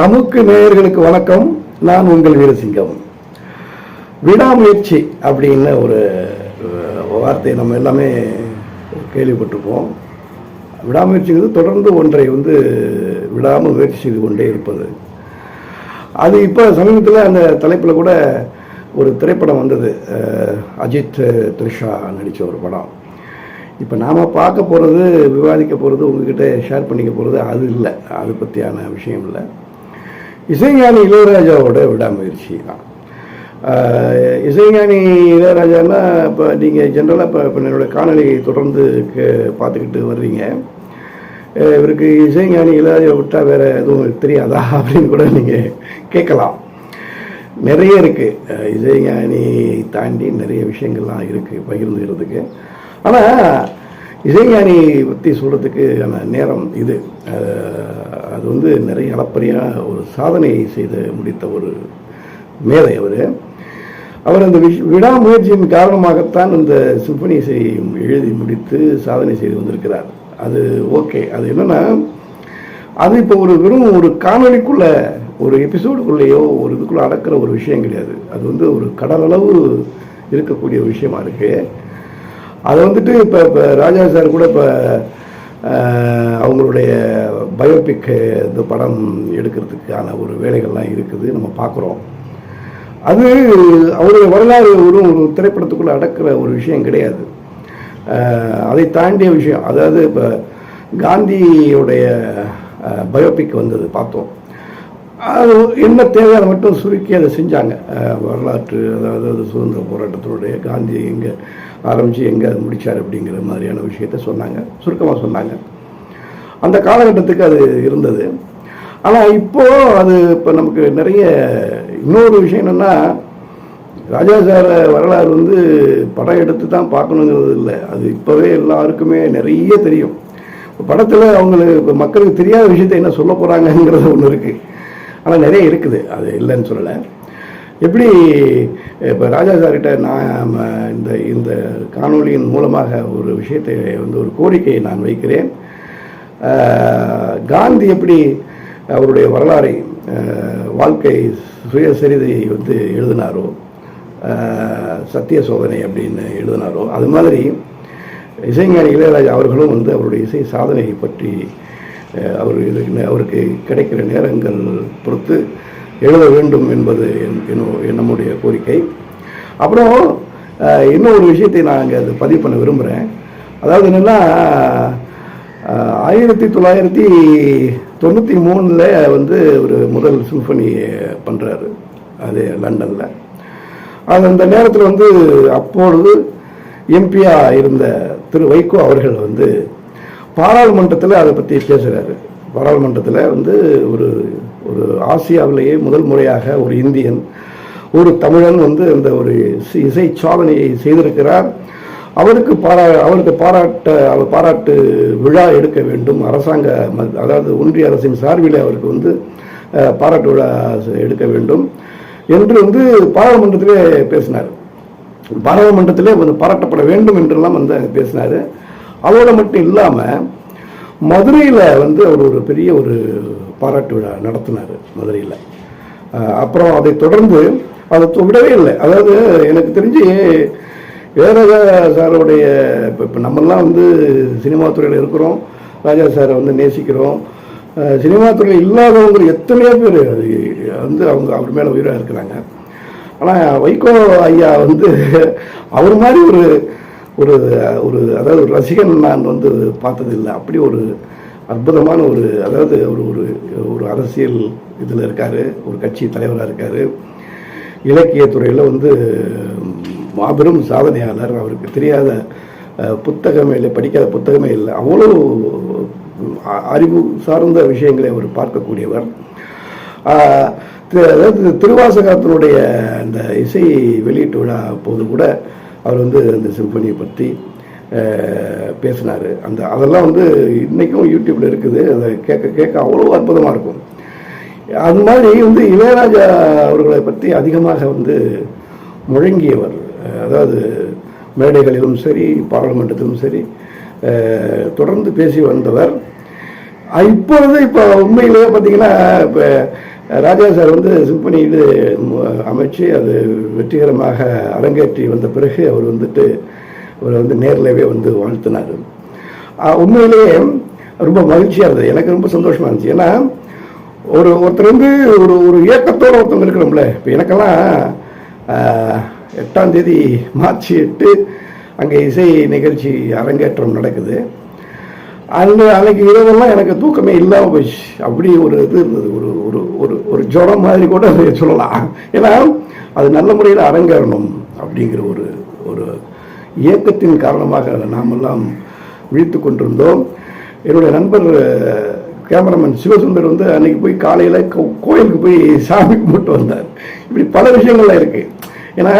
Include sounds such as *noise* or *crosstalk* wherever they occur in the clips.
தமுக்கு நேயர்களுக்கு வணக்கம். நான் உங்கள் வீரசிங்கம். விடாமுயற்சி அப்படின்னு ஒரு வார்த்தையை நம்ம எல்லாமே கேள்விப்பட்டிருப்போம். விடாமுயற்சிங்கிறது தொடர்ந்து ஒன்றை வந்து விடாமல் முயற்சி செய்து கொண்டே இருப்பது. அது இப்போ சமீபத்தில் அந்த தலைப்பில் கூட ஒரு திரைப்படம் வந்தது. அஜித் த்ரிஷா நடித்த ஒரு படம். இப்போ நாம் பார்க்க போகிறது விவாதிக்க போகிறது உங்ககிட்ட ஷேர் பண்ணிக்க போகிறது அது இல்லை. அது பற்றியான விஷயம் இல்லை. இசைஞானி இளையராஜாவோட விடாமுயற்சி தான். இசைஞானி இளையராஜான்னா இப்போ நீங்கள் ஜென்ரலாக இப்போ இப்போ என்னோடய காணொலி தொடர்ந்து கே பார்த்துக்கிட்டு வர்றீங்க. இவருக்கு இசைஞானி இளையராஜா விட்டால் வேறு எதுவும் தெரியாதா *laughs* அப்படின்னு கூட நீங்கள் கேட்கலாம். நிறைய இருக்குது இசைஞானி தாண்டி நிறைய விஷயங்கள்லாம் இருக்குது பகிர்ந்துக்கிறதுக்கு. ஆனால் இசைஞானி பற்றி சொல்கிறதுக்கு நேரம் இது. அது வந்து நிறைய அளப்பரியாக ஒரு சாதனை செய்து முடித்த ஒரு மேதை அவர். அவர் அந்த விஷ் விடாமுயற்சியின் காரணமாகத்தான் இந்த சிம்பனி இசை எழுதி முடித்து சாதனை செய்து வந்திருக்கிறார். அது ஓகே. அது என்னென்னா அது இப்போ ஒரு வெறும் ஒரு காணொலிக்குள்ள ஒரு எபிசோடுக்குள்ளேயோ ஒரு இதுக்குள்ள அடக்கிற ஒரு விஷயம் கிடையாது. அது வந்து ஒரு கடலளவு இருக்கக்கூடிய விஷயமா இருக்கு. அதை வந்துட்டு இப்போ இப்போ ராஜா சார் கூட இப்போ அவங்களுடைய பயோபிக் இந்த படம் எடுக்கிறதுக்கான ஒரு வேலைகள்லாம் இருக்குது. நம்ம பார்க்குறோம். அது அவருடைய வரலாறு ஒரு ஒரு திரைப்படத்துக்குள்ள அடக்கிற ஒரு விஷயம் கிடையாது. அதை தாண்டிய விஷயம் அதாவது இப்போ காந்தியுடைய பயோபிக் வந்தது பார்த்தோம். அது என்ன தேவை அதை மட்டும் சுருக்கி அதை செஞ்சாங்க. வரலாற்று அதாவது அது சுதந்திர போராட்டத்தினுடைய காந்தி எங்கே ஆரம்பித்து எங்கே அது முடித்தார் அப்படிங்கிற மாதிரியான விஷயத்த சொன்னாங்க. சுருக்கமாக சொன்னாங்க. அந்த காலகட்டத்துக்கு அது இருந்தது. ஆனால் இப்போ அது இப்போ நமக்கு நிறைய இன்னொரு விஷயம் என்னென்னா ராஜா சார் வரலாறு வந்து படம் எடுத்து தான் பார்க்கணுங்கிறது இல்லை. அது இப்போவே எல்லாருக்குமே நிறைய தெரியும். படத்தில் அவங்களுக்கு இப்போ மக்களுக்கு தெரியாத விஷயத்த என்ன சொல்ல போகிறாங்கங்கிறது ஒன்று இருக்குது ஆனால் நிறைய இருக்குது. அது இல்லைன்னு சொல்லலை. எப்படி இப்போ ராஜா சார்கிட்ட நான் இந்த இந்த காணொளியின் மூலமாக ஒரு விஷயத்தை வந்து ஒரு கோரிக்கையை நான் வைக்கிறேன். காந்தி எப்படி அவருடைய வரலாறை வாழ்க்கை சுயசரிதையை வந்து எழுதினாரோ சத்திய சோதனை அப்படின்னு எழுதினாரோ அது மாதிரி இசைஞானி இளையராஜா அவர்களும் வந்து அவருடைய இசை சாதனையை பற்றி அவர் இதுக்கு அவருக்கு கிடைக்கிற நேரங்கள் பொறுத்து எழுத வேண்டும் என்பது என்- நம்முடைய கோரிக்கை. அப்புறம் இன்னொரு விஷயத்தை நான் அங்கே அது பதிவு பண்ண விரும்புகிறேன் அதாவது என்னென்னா ஆயிரத்தி தொள்ளாயிரத்தி தொண்ணூற்றி மூணில் வந்து ஒரு முதல் சிம்பனி பண்ணுறாரு அது லண்டனில். அது அந்த நேரத்தில் வந்து அப்பொழுது எம்பியா இருந்த திரு வைகோ அவர்கள் வந்து பாராளுமன்றத்தில் அதை பற்றி பேசுகிறாரு பாராளுமன்றத்தில் வந்து ஒரு ஒரு ஆசியாவிலேயே முதல் முறையாக ஒரு இந்தியன் ஒரு தமிழன் வந்து அந்த ஒரு இசை- இசை சாதனையை செய்திருக்கிறார். அவருக்கு பாரா அவருக்கு பாராட்ட அவர் பாராட்டு விழா எடுக்க வேண்டும். அரசாங்க அதாவது ஒன்றிய அரசின் சார்பில் அவருக்கு வந்து பாராட்டு விழா எடுக்க வேண்டும் என்று வந்து பாராளுமன்றத்திலே பேசினார். பாராளுமன்றத்திலே வந்து பாராட்டப்பட வேண்டும் என்றெல்லாம் வந்து பேசினார். அதோடு மட்டும் இல்லாமல் மதுரையில் வந்து அவர் ஒரு பெரிய ஒரு பாராட்டு விழா நடத்தினார் மதுரையில். அப்புறம் அதை தொடர்ந்து அதை தொ- விடவே இல்லை. அதாவது எனக்கு தெரிஞ்சு இளையராஜா சாரோடைய இப்போ இப்போ நம்மெல்லாம் வந்து சினிமா துறையில் இருக்கிறோம் ராஜா சாரை வந்து நேசிக்கிறோம். சினிமா துறையில் இல்லாதவங்க எத்தனையோ பேர் வந்து அவங்க அவர் மேலே உயிராக இருக்கிறாங்க. ஆனால் வைகோ ஐயா வந்து அவர் மாதிரி ஒரு ஒரு ஒரு அதாவது ஒரு ரசிகன் நான் வந்து பார்த்ததில்லை. அப்படி ஒரு அற்புதமான ஒரு அதாவது ஒரு ஒரு ஒரு அரசியல் இதில் இருக்கார் ஒரு கட்சி தலைவராக இருக்கார். இலக்கியத்துறையில் வந்து மாபெரும் சாதனையாளர். அவருக்கு தெரியாத புத்தகமே இல்லை படிக்காத புத்தகமே இல்லை. அவ்வளோ அ- அறிவு சார்ந்த விஷயங்களை அவர் பார்க்கக்கூடியவர். அதாவது திருவாசகத்தினுடைய அந்த இசை வெளியீட்டு விழா போது கூட அவர் வந்து அந்த சிம்பனியை பற்றி பேசினார். அந்த அதெல்லாம் வந்து இன்றைக்கும் யூடியூப்பில் இருக்குது. அதை கேட்க கேட்க அவ்வளோ அற்புதமாக இருக்கும். அது மாதிரி வந்து இளையராஜா அவர்களை பற்றி அதிகமாக வந்து முழங்கியவர் அதாவது மேடைகளிலும் சரி பாராளுமன்றத்திலும் சரி தொடர்ந்து பேசி வந்தவர். இப்பொழுது இப்போ உண்மையிலேயே பார்த்தீங்கன்னா இப்போ ராஜா சார் வந்து சிம்பனி அமைச்சு அது வெற்றிகரமாக அரங்கேற்றி வந்த பிறகு அவர் வந்துட்டு அவர் வந்து நேரிலவே வந்து வாழ்த்தினார். உண்மையிலேயே ரொம்ப மகிழ்ச்சியாக இருந்தது. எனக்கு ரொம்ப சந்தோஷமா இருந்துச்சு. ஏன்னா ஒரு ஒருத்தர் வந்து ஒரு ஒரு இயக்கத்தோட ஒருத்தவங்க இருக்கிறோம்ல. இப்போ எனக்கெல்லாம் எட்டாம் தேதி மார்ச் எட்டு அங்கே இசை நிகழ்ச்சி அரங்கேற்றம் நடக்குது. அங்கே அன்னைக்கு இரவெல்லாம் எனக்கு தூக்கமே இல்லாமல் போயிடுச்சு. அப்படி ஒரு இது இருந்தது. ஒரு ஒரு ஒரு ஒரு ஜுரம் மாதிரி கூட அதை சொல்லலாம். ஏன்னா அது நல்ல முறையில் அரங்கேறணும் அப்படிங்கிற ஒரு ஒரு இயக்கத்தின் காரணமாக நாமெல்லாம் விழித்து கொண்டிருந்தோம். என்னுடைய நண்பர் கேமராமேன் சிவசுந்தர் வந்து அன்னைக்கு போய் காலையில் கோயிலுக்கு போய் சாமி கும்பிட்டு வந்தார். இப்படி பல விஷயங்கள்லாம் இருக்குது ஏன்னா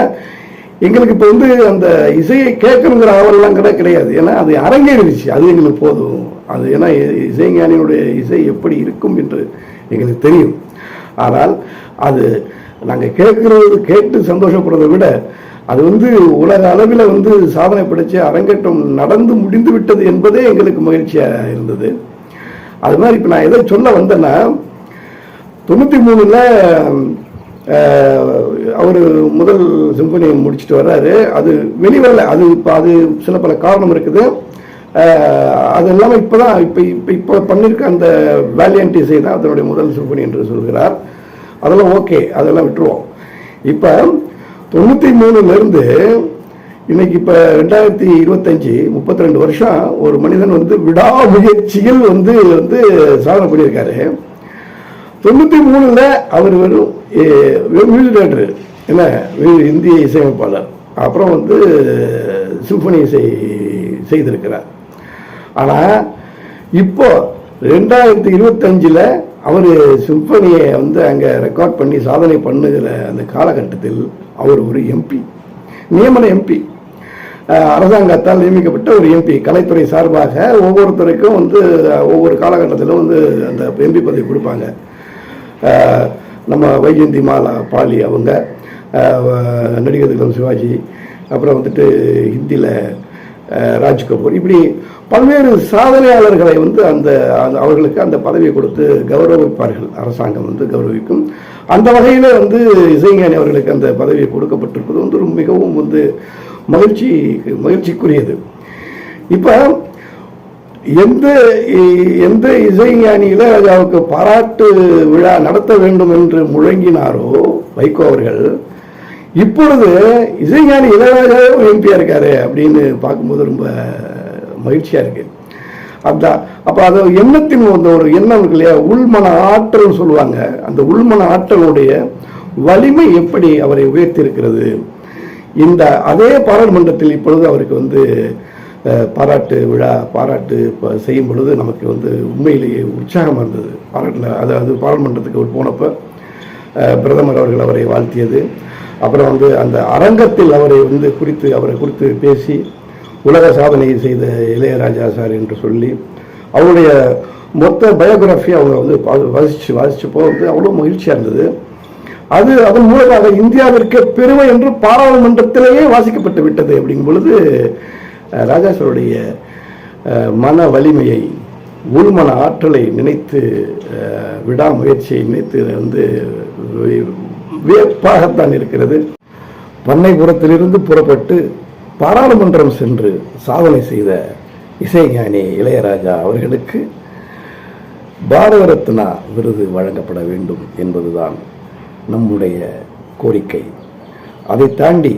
எங்களுக்கு இப்போ வந்து அந்த இசையை கேட்கணுங்கிற ஆவலெல்லாம் கூட கிடையாது. ஏன்னா அது அரங்கேறிடுச்சு. அது எங்களுக்கு போதும். அது ஏன்னா இசைஞானியுடைய இசை எப்படி இருக்கும் என்று எங்களுக்கு தெரியும். ஆனால் அது நாங்கள் கேட்கறது கேட்டு சந்தோஷப்படுறதை விட அது வந்து உலக அளவில் வந்து சாதனை படைச்சு அரங்கேற்றம் நடந்து முடிந்து விட்டது என்பதே எங்களுக்கு மகிழ்ச்சியாக இருந்தது. அது மாதிரி இப்போ நான் எதை சொல்ல வந்தேன்னா தொண்ணூற்றி மூணில் அவர் முதல் சிம்பனியை முடிச்சுட்டு வர்றாரு. அது வெளிவரல. அது இப்போ அது சில பல காரணம் இருக்குது. அது இல்லாமல் இப்போ தான் இப்போ இப்போ இப்போ பண்ணியிருக்க அந்த வேலியன்ட் இசை தான் அதனுடைய முதல் சிம்பனி என்று சொல்கிறார். அதெல்லாம் ஓகே அதெல்லாம் விட்டுருவோம். இப்போ தொண்ணூற்றி மூணுலேருந்து இன்னைக்கு இப்போ ரெண்டாயிரத்தி இருபத்தஞ்சி முப்பத்தி ரெண்டு வருஷம் ஒரு மனிதன் வந்து விடாமுயற்சியில் வந்து வந்து சாதனை பண்ணியிருக்காரு. தொண்ணூற்றி மூணில் அவர் வெறும் மியூசிக் டைரக்டர் என்ன இந்திய இசையமைப்பாளர். அப்புறம் வந்து சிம்பனி இசை செய்திருக்கிறார். ஆனால் இப்போ ரெண்டாயிரத்தி இருபத்தஞ்சில் அவர் சிம்பனியை வந்து அங்கே ரெக்கார்ட் பண்ணி சாதனை பண்ணுகிற அந்த காலகட்டத்தில் அவர் ஒரு எம்பி நியமன எம்பி அரசாங்கத்தால் நியமிக்கப்பட்ட ஒரு எம்பி கலைத்துறை சார்பாக ஒவ்வொருத்தருக்கும் வந்து ஒவ்வொரு காலகட்டத்திலும் வந்து அந்த எம்பி பதவி கொடுப்பாங்க. நம்ம வைஜந்தி மாலா பாலி அவங்க நடிகர் திலம் சிவாஜி அப்புறம் வந்துட்டு ஹிந்தியில் ராஜ் கபூர். இப்படி பல்வேறு சாதனையாளர்களை வந்து அந்த அந்த அவர்களுக்கு அந்த பதவியை கொடுத்து கௌரவிப்பார்கள். அரசாங்கம் வந்து கௌரவிக்கும். அந்த வகையில் வந்து இசைஞானி அவர்களுக்கு அந்த பதவியை கொடுக்கப்பட்டிருப்பது வந்து ரொம்ப மிகவும் வந்து மகிழ்ச்சி மகிழ்ச்சிக்குரியது. இப்போ எந்த எந்த இசைஞானியில் அவருக்கு பாராட்டு விழா நடத்த வேண்டும் என்று முழங்கினாரோ வைகோ அவர்கள் இப்பொழுது இசைஞானி ஒரு எம்பியா இருக்காரு அப்படின்னு பார்க்கும்போது ரொம்ப மகிழ்ச்சியா இருக்கு. அதுதான் அப்போ அது எண்ணத்தின் அந்த ஒரு எண்ணம் இருக்கு இல்லையா? உள்மன ஆற்றல்னு சொல்லுவாங்க. அந்த உள்மன ஆற்றலுடைய வலிமை எப்படி அவரை உயர்த்தியிருக்கிறது? இந்த அதே பாராளுமன்றத்தில் இப்பொழுது அவருக்கு வந்து பாராட்டு விழா பாராட்டு செய்யும் பொழுது நமக்கு வந்து உண்மையிலேயே உற்சாகமாக இருந்தது பாராட்டில் அதாவது பாராளுமன்றத்துக்கு போனப்போ அஹ், பிரதமர் அவர்கள் அவரை வாழ்த்தியது. அப்புறம் வந்து அந்த அரங்கத்தில் அவரை வந்து குறித்து அவரை குறித்து பேசி உலக சாதனை செய்த இளையராஜா சார் என்று சொல்லி அவருடைய மொத்த பயோகிராஃபி அவங்க வந்து பா- வாசிச்சு வாசிச்சப்போ வந்து அவ்வளோ மகிழ்ச்சியாக இருந்தது. அது அதன் மூலமாக இந்தியாவிற்கு பெருமை என்று பாராளுமன்றத்திலேயே வாசிக்கப்பட்டு விட்டது அப்படிங்கும் பொழுது ராஜா சாருடைய மன வலிமையை உள்மன ஆற்றலை நினைத்து விடாமுயற்சியை நினைத்து வந்து வியப்பாகத்தான் இருக்கிறது. பண்ணைபுரத்திலிருந்து புறப்பட்டு பாராளுமன்றம் சென்று சாதனை செய்த இசைஞானி இளையராஜா அவர்களுக்கு பாரத ரத்னா விருது வழங்கப்பட வேண்டும் என்பதுதான் நம்முடைய கோரிக்கை. அதை தாண்டி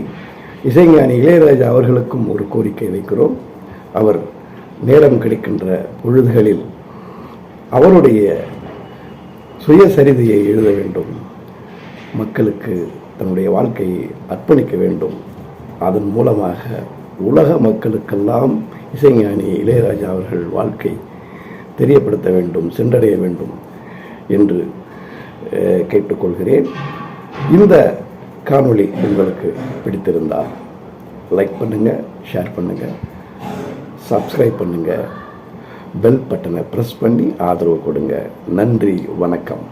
இசைஞானி இளையராஜா அவர்களுக்கும் ஒரு கோரிக்கை வைக்கிறோம். அவர் நேரம் கிடைக்கின்ற பொழுதுகளில் அவருடைய சுயசரிதையை எழுத வேண்டும். மக்களுக்கு தன்னுடைய வாழ்க்கையை அர்ப்பணிக்க வேண்டும். அதன் மூலமாக உலக மக்களுக்கெல்லாம் இசைஞானி இளையராஜா அவர்கள் வாழ்க்கை தெரியப்படுத்த வேண்டும் சென்றடைய வேண்டும் என்று கேட்டுக்கொள்கிறேன். இந்த காணொளி உங்களுக்கு பிடித்திருந்தால் லைக் பண்ணுங்கள் ஷேர் பண்ணுங்கள் சப்ஸ்கிரைப் பண்ணுங்கள் பெல் பட்டனை ப்ரெஸ் பண்ணி ஆதரவு கொடுங்க. நன்றி வணக்கம்.